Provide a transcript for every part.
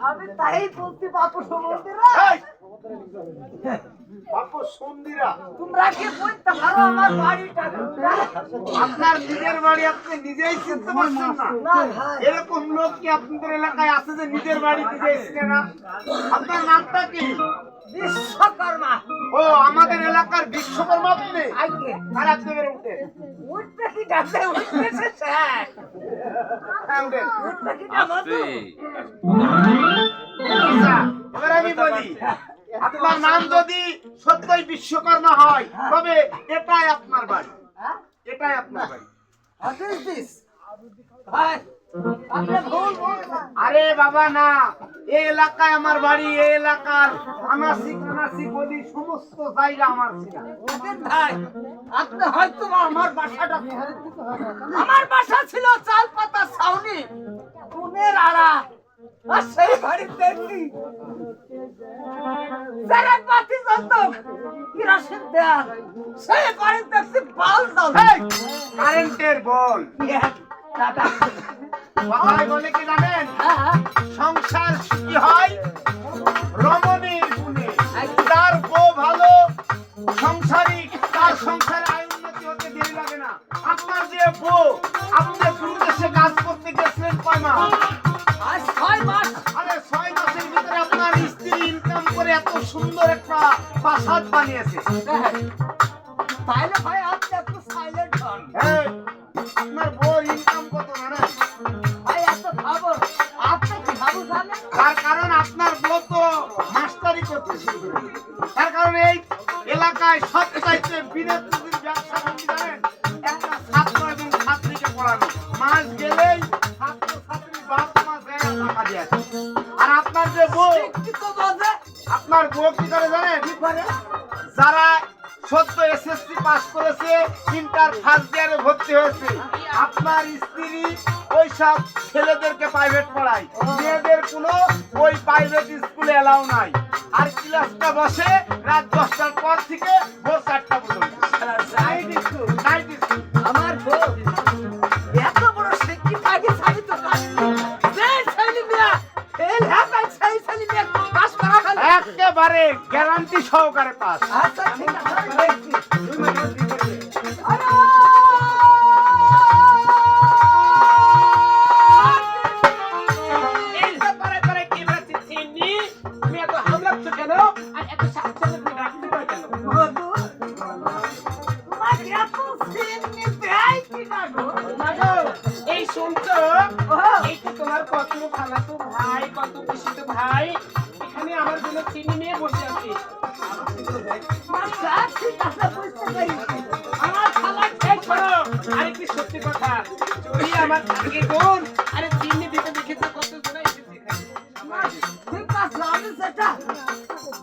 আমি তাই বলতে বাপু! বাপু তোমরা কি বলতে পারো আমার বাড়িটা? আপনার নিজের বাড়ি আপনি নিজেই চিনতে পারছেন না। এরকম লোক কি আপনাদের এলাকায় আছে যে নিজের বাড়ি নিজেই চিনে না? আপনার নামটা কি? বিশ্বকর্মা। ও আমাদের এলাকার বিশ্বকর্মা আপনি? খারাপ দেবের উঠে। উঠবে কি গাছে উঠতেছে স্যার। আচ্ছা, এবার আমি বলি আপনার নাম যদি সত্যই বিশ্বকর্মা হয় তবে এটাই আপনার বাড়ি। হ্যাঁ? এটাই আপনার বাড়ি। আরে বাবা না এই এলাকায় আমার বাড়ি এই এলাকার আনাসি কানাসি গলি সমস্ত জায়গা আমার ছিল ভাই আপনি হয়তো আমার বাসাটা আমার বাসা ছিল চাল পাতা ছাউনি কোনের আড়া আর সেই যারা দেয়াল। বাড়িতে দেখছি বাল জ্বল কারেন্টের বল। কথায় বলে কি জানেন? হ্যাঁ সংসার কি হয়? রমণীর গুণে। তার বউ ভালো সংসারী তার সংসারে আয় উন্নতি হতে দেরি লাগে না। আপনার যে বউ আপনি বিদেশে কাজ করতে গেছিলেন কয় মাস? ছয় মাস। আরে ছয় মাসের ভিতরে আপনার স্ত্রী ইনকাম করে এত সুন্দর একটা প্রাসাদ বানিয়েছে। তাইলে ভাই আর আপনার যে বউ আপনার বউ কি করে জানেন? যারা সদ্য এসএসসি পাস করেছে ইন্টার ফার্স্ট ইয়ারে ভর্তি হয়েছে আপনার স্ত্রী ওই সব ছেলেদেরকে প্রাইভেট পড়ায়। মেয়েদের কোনো ওই প্রাইভেট স্কুলে এলাও নাই। আর ক্লাসটা বসে রাত দশটার পর থেকে ভোর চারটা পর্যন্ত। একেবারে গ্যারান্টি সহকারে পাস। আচ্ছা ঠিক আছে। আমি যেটা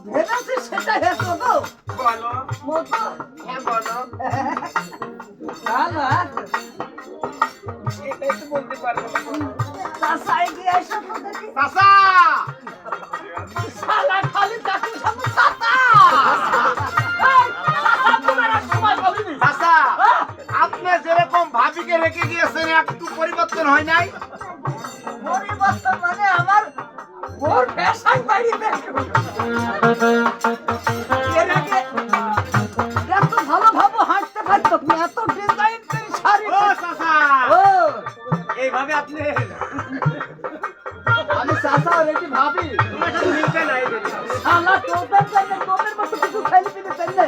ভেবেছি সেটা বলো। মতো হ্যাঁ বলো। ভালো এটাই তো বলতে পারব এসে তো দেখি শালা খালি চাকরি সামনে হ্যাঁ? আপনি যেরকম ভাবিকে রেখে গিয়েছেন একটু পরিবর্তন হয় নাই? ওর ফ্যাশন বাড়িতে এর আগে এত ভালো ভাবে হাঁটতে পারতো না এত ডিজাইন করে শাড়ি ও চাচা। ও। এইভাবে আপনি আমি চাচা রেডি ভাবি। শালা তোদের জন্য তোদের মতো কিছু ফেলে দিতে চাইলে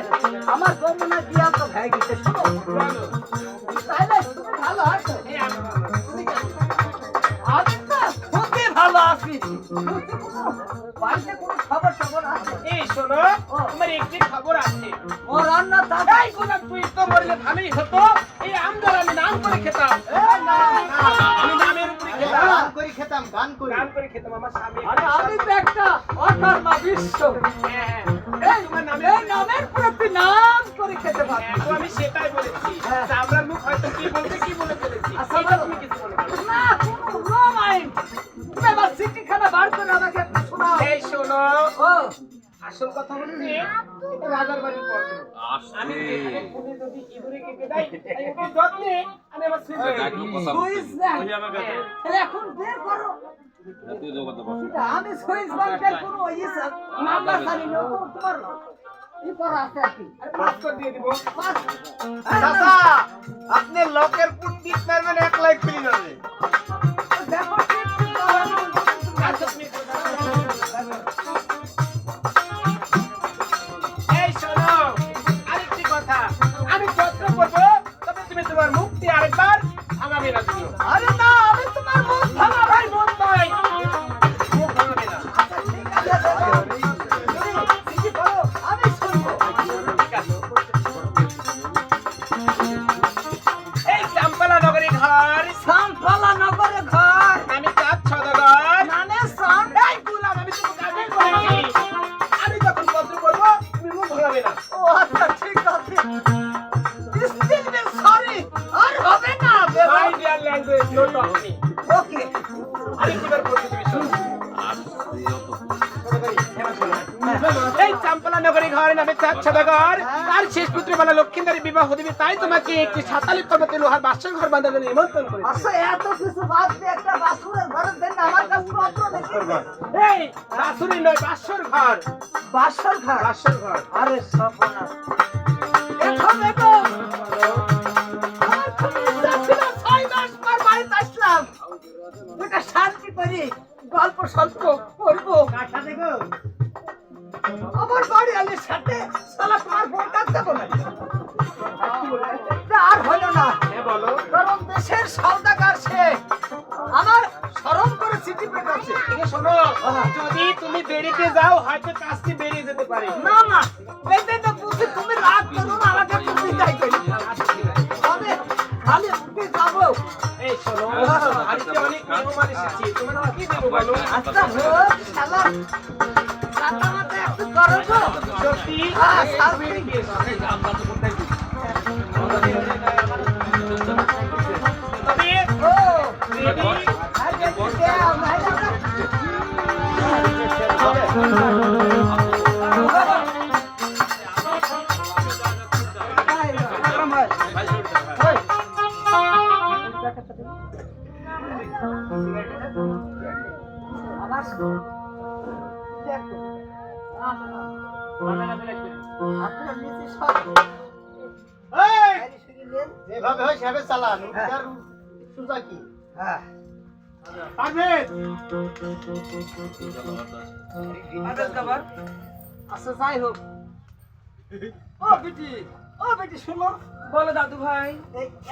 আমার গমনা দিয়া তো ভাই গেছে বলো তুমি ভালো আছো ভালো বাড়িতে কোনো খবর টবর আছে? এই শোনো তোমার একটি খবর আছে। ও রান্না তাই এই তুই তো মরলে ভালোই হতো। এই আমদার আমি নাম করে খেতাম। আমি নামের উপরে খেতাম। গান করি খেতাম গান করি। গান করে খেতাম আমার স্বামী আরে আমি তো একটা অকর্মা বিশ্ব। হ্যাঁ, এই তোমার নামে নামের প্রতি নাম করে খেতে পারি হ্যাঁ, তো আমি সেটাই বলেছি। হ্যাঁ। আমরা মুখ হয়তো কি বলতে কি বলে শোনো ও আসল কথা হচ্ছে রাজার বাড়ির পত্র আমি ফোনে যদি ইঁদুরে কেটে দেয় ওকে যত্নে আমি আমার সুইচ সুইচ নাই তাহলে এখন বের করো। আমি সুইচ ব্যাংকের কোনো ইয়ে না তোমার বাস। চাচা আপনি লকের পুট টিপ মারবেন এক লাইট ফ্রি যাবে সদাগর তার শেষ পুত্র বলা লক্ষ্মীদারের বিবাহ দিবি তাই তোমাকে একটি সাতালি কর্মতে লোহার বাসর ঘর বাঁধার জন্য নিমন্ত্রণ করে আচ্ছা এত কিছু বাদ দিয়ে একটা বাসুরের ঘরের জন্য আমার কাছে মাত্র এই বাসুরি নয় বাসর ঘর। বাসর ঘর? বাসর ঘর। আরে সর্বনাশ আমার বাড়ি আলির সাথে সালা তোমার বোন যাব না আর হলো না। হ্যাঁ বলো। কারণ দেশের সৌদাগার সে। আমার স্মরণ করে চিঠি পেটাচ্ছে শোনো যদি তুমি বেরিতে যাও হয়তো কাজটি বেরিয়ে যেতে পারে। না না। এই তো বুঝি তুমি রাগ করো না আমাকে তুমি তাই করি তবে খালি উঠে যাব এই শোনো বাড়িতে অনেক মেহমান এসেছি। তোমার কি দেবো বলো? আচ্ছা হোক শালা। সত্যি হ্যাঁ, সাত তুমি মিনিট। এগিয়ে হয়। হ্যাঁ। আচ্ছা যাই হোক। ও বেটি ও বেটি শুনো বলো দাদু ভাই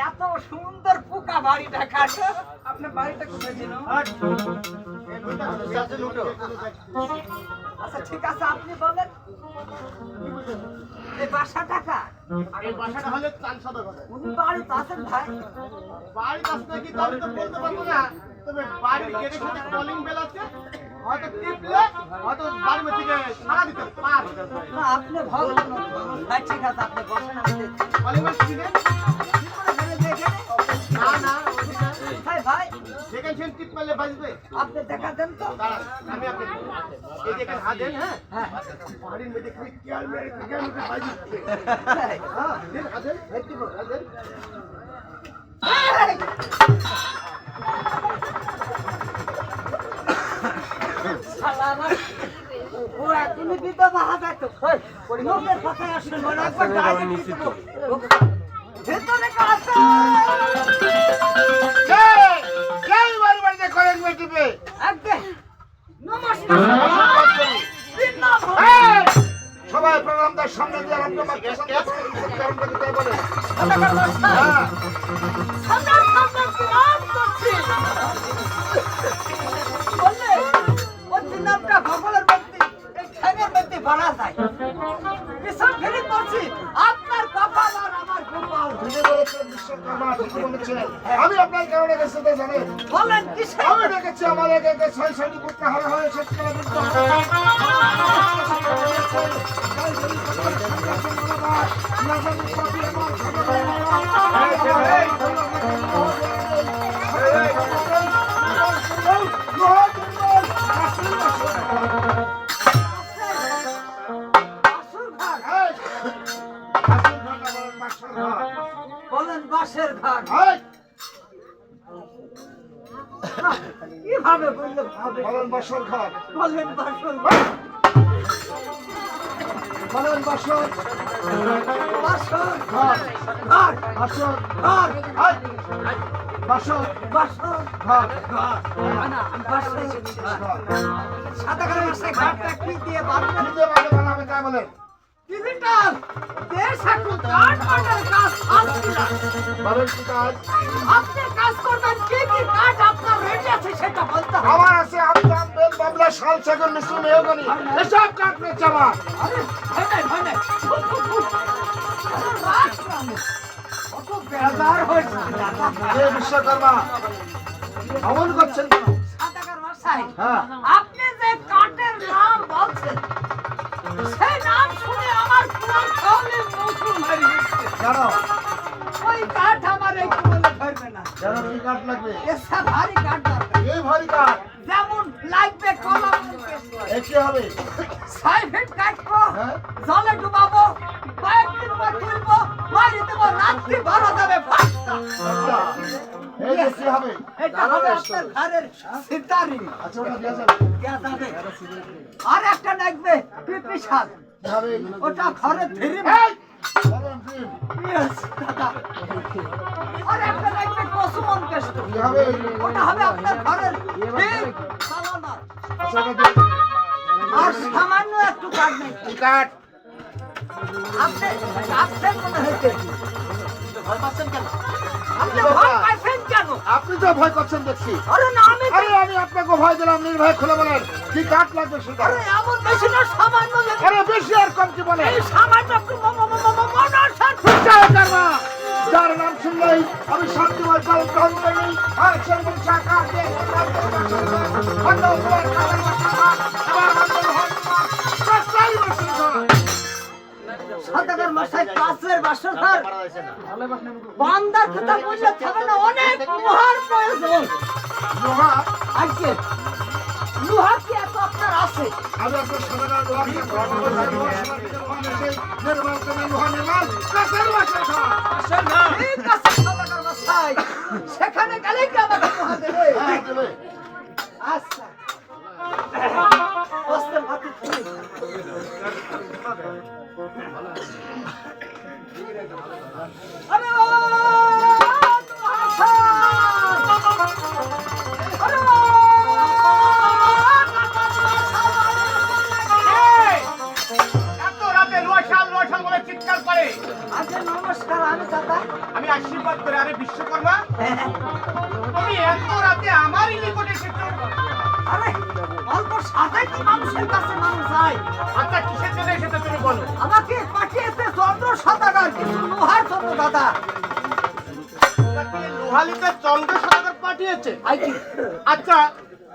এত সুন্দর পোকা বাড়িটা কাটে আপনার বাড়িটা কোথায় ছিল আচ্ছা ঠিক আছে আপনি বলেন। এই বাসা টাকা এই বাসাটা হলে চাল হবে উনি বাড়িতে আছেন ভাই। বাড়ির কাছ থেকে তো তো বলতে পারব না। তবে বাড়ির গেটের সাথে কলিং বেল আছে। হয়তো টিপলে হয়তো বাড়ির মধ্যে সারা দিতে পারবে না আপনি ভগবান ভাই ঠিক আছে আপনি বসেন দেখছি। কলিং বেল টিপে কি করে ফেলে দেখে না না। ভাই ভাই। সেকেন্ড সেকেন্ড টিপ মারলে বাজবে আপনি দেখা দেন তো। আমি আপনি এই হাত দেন হ্যাঁ? হ্যাঁ। বাড়ির মধ্যে খালি কেয়ার মেরে কেয়ার বাজবে হ্যাঁ। দেন হাত দেন হাত দিব হাত দেন। এই! শালা আমার ও এখনই হাজার তো লোকের কথায় আসলে মনে একবার ডাইরেক্ট। ভেতরে কে আছে? কে কে বাড়ি বাড়িতে কলিং বেল নমস্কার বিনা সবাই প্রণাম তার সামনে দিয়ে আপনার কারণটা কোথায় বলে বলেন বাসের ঘর না, কীভাবে বললে ভাবে? বলেন বসর ঘর বলেন বাসর ঘর বলেন বসর বাসর ঘর ঘর বসর ঘর হাই! বাসর ঘর। ঘর সাদা কালো বাসায় ঘরটা কি দিয়ে বাঁধবেন? নিজে বানাবে তাই বলেন। ডিজিটাল দেশ এখন কাঠ কাটার কাজ বলেন কি কাজ? আপনি কাজ করবেন কি কি কাঠ আপনার রেডি আছে সেটা বলতে হবে। আমার আছে আমজাম বেল বাবলা শাল সেগুন মিশ্র মেহগনি। এসব কাঠ রয়েছে আমার। আরে ভয় নাই ভয় নাই। কত বেজার হয়েছে। বিশ্বকর্মা? অমন করছেন কেন? হ্যাঁ। ওই কাঠ আমার এই কুমলে ধরবে না। কি কাঠ লাগবে? এসা ভারী কাঠ দরকার। এই ভারী কাঠ। যেমন লাগবে কলম এ কি হবে? কাটবো হ্যাঁ। জলে ডুবাবো কয়েকদিন পর তুলবো দেবো রাত্রি ভরা যাবে আচ্ছা, এই কি হবে? এটা হবে আপনার ঘরের সিতারি। আচ্ছা ওটা যাবে। আর একটা লাগবে পিপি শাক ওটা ঘরে ফিরে এই! দাদা আর একটা লাগবে কসুমন কেষ্ট ওটা হবে আপনার ঘরের ঠিক চালানা। ওটা দিয়ে দেন। আর সামান্য একটু কাঠ নেই কি কাঠ আপনি কাটছেন মনে হয়েছে ভয় পাচ্ছেন কেন আপনি ভয় পাইছেন কেন আপনি তো ভয় করছেন দেখছি আরে না আমি আরে আমি আপনাকে ভয় দিলাম নির্ভয় খুলে বলেন কি কাঠ লাগবে সেটা আরে এমন বেশি না সামান্য। আরে বেশি আর কম কি এই সামান্য একটু সাদাকার মশাই কাছের বাসর ঘর বান্দার কথা বললে হবে না অনেক লোহার প্রয়োজন। লোহা আজকে লোহা কি এত আপনার আছে? আমি আপনার সাধারণ লোহা বানাবো, লোহা নির্মাণ লোহা নির্মাণ, ಹೇಳಿ দাদা। লোহালিতে চন্দ্র সদাগর পাঠিয়েছে আচ্ছা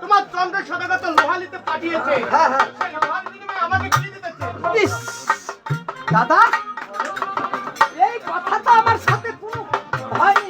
তোমার চন্দ্র সদাগর তো লোহালিতে পাঠিয়েছে। হ্যাঁ, হ্যাঁ। আমাকে কি দিতেছে? দাদা এই কথা তো আমার সাথে কোনো হয়নি